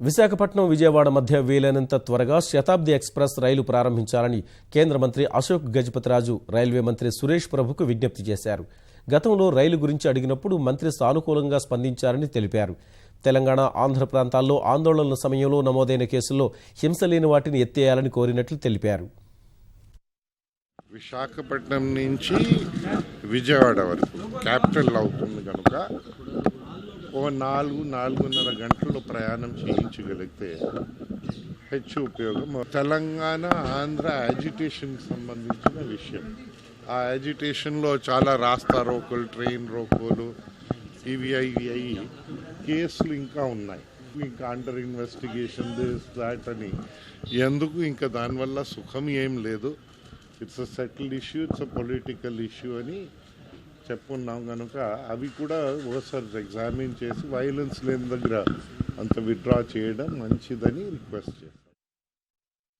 విశాఖపట్నం విజయవాడ మధ్య వీలైనంత త్వరగా శతాబ్ది ఎక్స్ప్రెస్ రైలు ప్రారంభించాలని కేంద్ర మంత్రి అశోక్ గజపతిరాజు రైల్వే మంత్రి సురేష్ ప్రభుకు విజ్ఞప్తి చేశారు. గతంలో రైలు గురించి అడిగినప్పుడు మంత్రి సానుకూలంగా స్పందించారని తెలిపారు. తెలంగాణ ఆంధ్ర ప్రాంతాల్లో ఆందోళనల సమయంలో నమోదైన కేసుల్లో హింస లేని వాటిని ఎత్తేయాలని కోరినట్లు తెలిపారు. విశాఖపట్నం నుంచి విజయవాడ వరకు క్యాపిటల్ అవుతుంది కనుక ఓ నాలుగు నాలుగున్నర గంటల్లో ప్రయాణం చేయించగలిగితే హెచ్చు ఉపయోగం. తెలంగాణ ఆంధ్ర యాజిటేషన్కి సంబంధించిన విషయం. ఆ యాజిటేషన్లో చాలా రాస్తా రోకోలు ట్రైన్ రోకోలు ఇవి అవి అయ్యి కేసులు ఇంకా ఉన్నాయి. ఇంకా అండర్ ఇన్వెస్టిగేషన్ దిస్ దాట్ అని. ఎందుకు? ఇంకా దానివల్ల సుఖం ఏం లేదు. It's a settled issue it's a political issue అని చెప్పున్నాం కనుక అవి కూడా ఓసారి ఎగ్జామిన్ చేసి వైలెన్స్ లేని దగ్గర అంత విత్డ్రా చేయడం మంచిదని రిక్వెస్ట్ చేస్తాను